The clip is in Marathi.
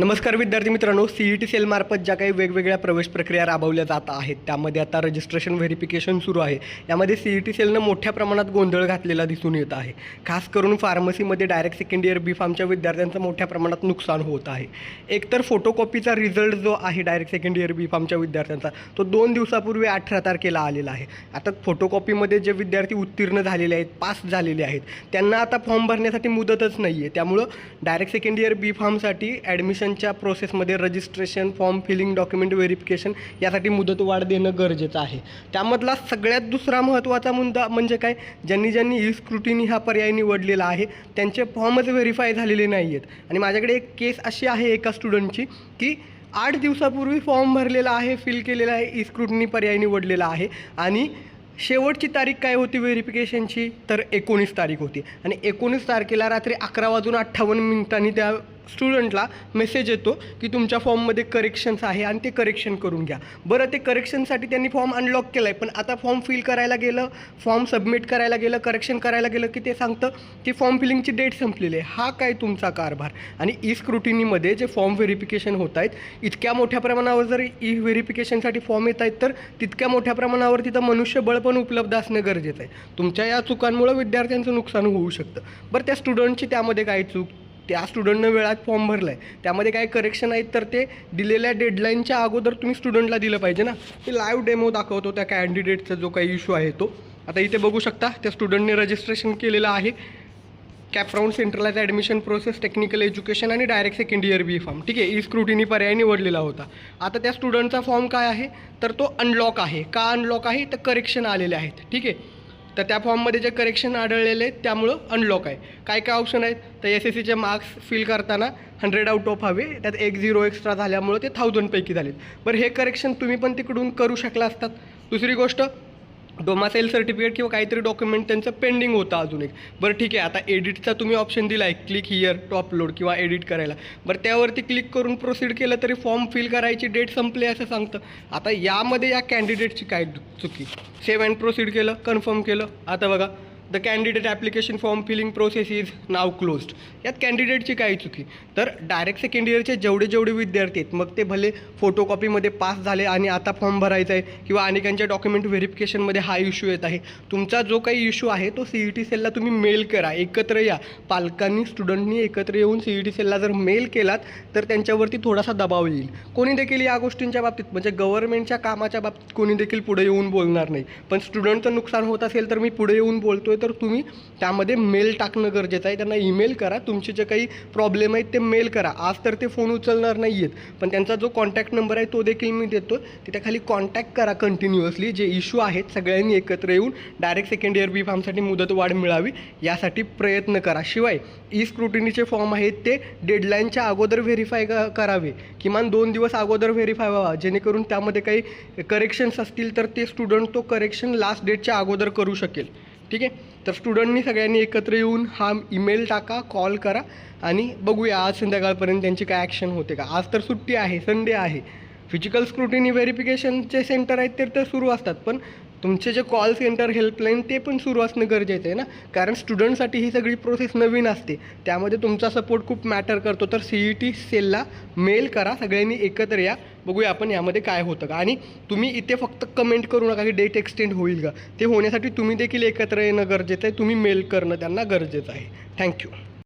नमस्कार विद्यार्थी मित्रांनो सी ई टी सेलमार्फत ज्या काही वेगवेगळ्या प्रवेश प्रक्रिया राबवल्या जात आहेत त्यामध्ये आता रजिस्ट्रेशन व्हेरिफिकेशन सुरू आहे. यामध्ये सी ई टी सेलनं मोठ्या प्रमाणात गोंधळ घातलेला दिसून येत आहे. खास करून फार्मसीमध्ये डायरेक्ट सेकंड इयर बी फार्मच्या विद्यार्थ्यांचं मोठ्या प्रमाणात नुकसान होत आहे. एकतर फोटोकॉपीचा रिझल्ट जो आहे डायरेक्ट सेकंड इयर बी फार्मच्या विद्यार्थ्यांचा तो दोन दिवसापूर्वी अठरा तारखेला आलेला आहे. आता फोटोकॉपीमध्ये जे विद्यार्थी उत्तीर्ण झालेले आहेत पास झालेले आहेत त्यांना आता फॉर्म भरण्यासाठी मुदतच नाही आहे त्यामुळं डायरेक्ट सेकंड इयर बी फार्मसाठी ॲडमिशन ॲडमिशनच्या प्रोसेसमध्ये registration form filling document verification यासाठी मुदतवाढ देणं गरजेचं आहे. त्यामधला सगळ्यात दुसरा महत्त्वाचा मुद्दा म्हणजे काय? ज्यांनी ज्यांनी ई स्क्रुटिनी हा पर्याय निवडलेला आहे त्यांचे फॉर्मच व्हेरीफाय झालेले नाही आहेत आणि माझ्याकडे एक केस अशी आहे एका स्टुडंटची की आठ दिवसापूर्वी फॉर्म भरलेला आहे फिल केलेला आहे ई स्क्रुटिनी पर्याय निवडलेला आहे. आणि शेवटची तारीख काय होती व्हेरिफिकेशनची तर एकोणीस तारीख होती. आणि एकोणीस तारखेला रात्री अकरा वाजून अठ्ठावन्न मिनिटांनी त्या स्टुडंटला मेसेज येतो की तुमच्या फॉर्ममध्ये करेक्शन्स आहे आणि ते करेक्शन करून घ्या. बरं ते करेक्शनसाठी त्यांनी फॉर्म अनलॉक केला आहे पण आता फॉर्म फिल करायला गेलं फॉर्म सबमिट करायला गेलं करेक्शन करायला गेलं की ते सांगतं की फॉर्म फिलिंगची डेट संपलेली आहे. हा काय तुमचा कारभार? आणि ई स्क्रुटिनीमध्ये जे फॉर्म व्हेरिफिकेशन होत आहेत इतक्या मोठ्या प्रमाणावर जर ई व्हेरिफिकेशनसाठी फॉर्म येत आहेत तर तितक्या मोठ्या प्रमाणावर तिथं मनुष्यबळ पण उपलब्ध असणं गरजेचं आहे. तुमच्या या चुकांमुळं विद्यार्थ्यांचं नुकसान होऊ शकतं. बरं त्या स्टुडंटची त्यामध्ये काय चूक? त्या स्टुडंटनं वेळात फॉर्म भरला आहे त्यामध्ये काय करेक्शन आहेत तर ते दिलेल्या डेडलाईनच्या अगोदर तुम्ही स्टुडंटला दिलं पाहिजे ना. ते लाईव्ह डेमो दाखवतो त्या कॅन्डिडेटचा जो काही इश्यू आहे तो. आता इथे बघू शकता त्या स्टुडंटने रजिस्ट्रेशन केलेलं आहे. कॅपराऊंड सेंटरलाच ॲडमिशन प्रोसेस टेक्निकल एज्युकेशन आणि direct second year B form ठीक आहे ई स्क्रुटिनी पर्याय निवडलेला होता. आता त्या स्टुडंटचा फॉर्म काय आहे? तर तो अनलॉक आहे. का अनलॉक आहे? तर करेक्शन आलेले आहेत. ठीक आहे. तर त्या फॉर्ममध्ये जे करेक्शन आढळलेले आहेत त्यामुळं अनलॉक आहे. काय काय ऑप्शन आहेत? तर एस एस सीचे मार्क्स फिल करताना हंड्रेड आउट ऑफ हवे त्यात एक झिरो एक्स्ट्रा झाल्यामुळं ते थाउजंडपैकी झालेत. बरं हे करेक्शन तुम्ही पण तिकडून करू शकला असतात. दुसरी गोष्ट डोमासाईल सर्टिफिकेट किंवा काहीतरी डॉक्युमेंट त्यांचं पेंडिंग होतं अजून एक. बरं ठीक आहे. आता एडिटचा तुम्ही ऑप्शन दिला आहे क्लिक हिअर टू अपलोड किंवा एडिट करायला. बरं त्यावरती क्लिक करून प्रोसीड केलं तरी फॉर्म फिल करायची डेट संपली असं सांगतं. आता यामध्ये या कॅन्डिडेटची काय चुकी? सेव्ह अँड प्रोसीड केलं कन्फर्म केलं. आता बघा. The candidate application form filling process is now closed यात कॅन्डिडेटची काय चुकी. तर डायरेक्ट सेकंड इयरचे जेवढे जेवढे विद्यार्थी आहेत मग ते भले फोटोकॉपीमध्ये पास झाले आणि आता फॉर्म भरायचा आहे किंवा अनेकांच्या डॉक्युमेंट व्हेरिफिकेशनमध्ये हा इश्यू येत आहे. तुमचा जो काही इश्यू आहे तो सी ई टी सेलला तुम्ही मेल करा. एकत्र या. पालकांनी स्टुडंटनी एकत्र येऊन सी ई टी सेलला जर मेल केलात तर त्यांच्यावरती थोडासा दबाव येईल. कोणी देखील या गोष्टींच्या बाबतीत म्हणजे गव्हर्नमेंटच्या कामाच्या बाबतीत कोणी देखील पुढे येऊन बोलणार नाही. पण स्टुडंटचं नुकसान होत असेल तर मी पुढे येऊन बोलतोय तर तुम्ही त्यामध्ये मेल टाकणं गरजेचं आहे. त्यांना ईमेल करा. तुमचे जे काही प्रॉब्लेम आहेत ते मेल करा. आज तर ते फोन उचलणार नाही आहेत पण त्यांचा जो कॉन्टॅक्ट नंबर आहे तो देखील मी देतो. तिथे खाली कॉन्टॅक्ट करा कंटिन्युअसली जे इश्यू आहेत सगळ्यांनी एकत्र येऊन डायरेक्ट सेकंड इयर बी फार्मसाठी मुदत वाढ मिळावी यासाठी प्रयत्न करा. शिवाय ई स्क्रुटिनीचे फॉर्म आहेत ते डेडलाईनच्या अगोदर व्हेरीफाय करावे. किमान दोन दिवस अगोदर व्हेरीफाय व्हावा. जेणेकरून त्यामध्ये काही करेक्शन्स असतील तर ते स्टुडंट तो करेक्शन लास्ट डेटच्या अगोदर करू शकेल. ठीक आहे? तर स्टुडंटनी सगळ्यांनी एकत्र येऊन हा ईमेल टाका कॉल करा आणि बघूया आज संध्याकाळपर्यंत त्यांची काय ॲक्शन होते का. आज तर सुट्टी आहे संडे आहे. फिजिकल स्क्रुटिनी व्हेरिफिकेशनचे सेंटर आहेत ते तर सुरू असतात पण तुमचे जे कॉल सेंटर हेल्पलाईन ते पण सुरू असणं गरजेचं आहे ना. कारण स्टुडंटसाठी ही सगळी प्रोसेस नवीन असते. त्यामध्ये तुमचा सपोर्ट खूप मॅटर करतो. तर सी ई टी सेलला मेल करा सगळ्यांनी एकत्र या. बघूया आपण यामध्ये काय होतं का. आणि तुम्ही इथे फक्त कमेंट करू नका की डेट एक्सटेंड होईल का. ते होण्यासाठी तुम्ही देखील एकत्र येणं गरजेचं आहे. तुम्ही मेल करणं त्यांना गरजेचं आहे. थँक्यू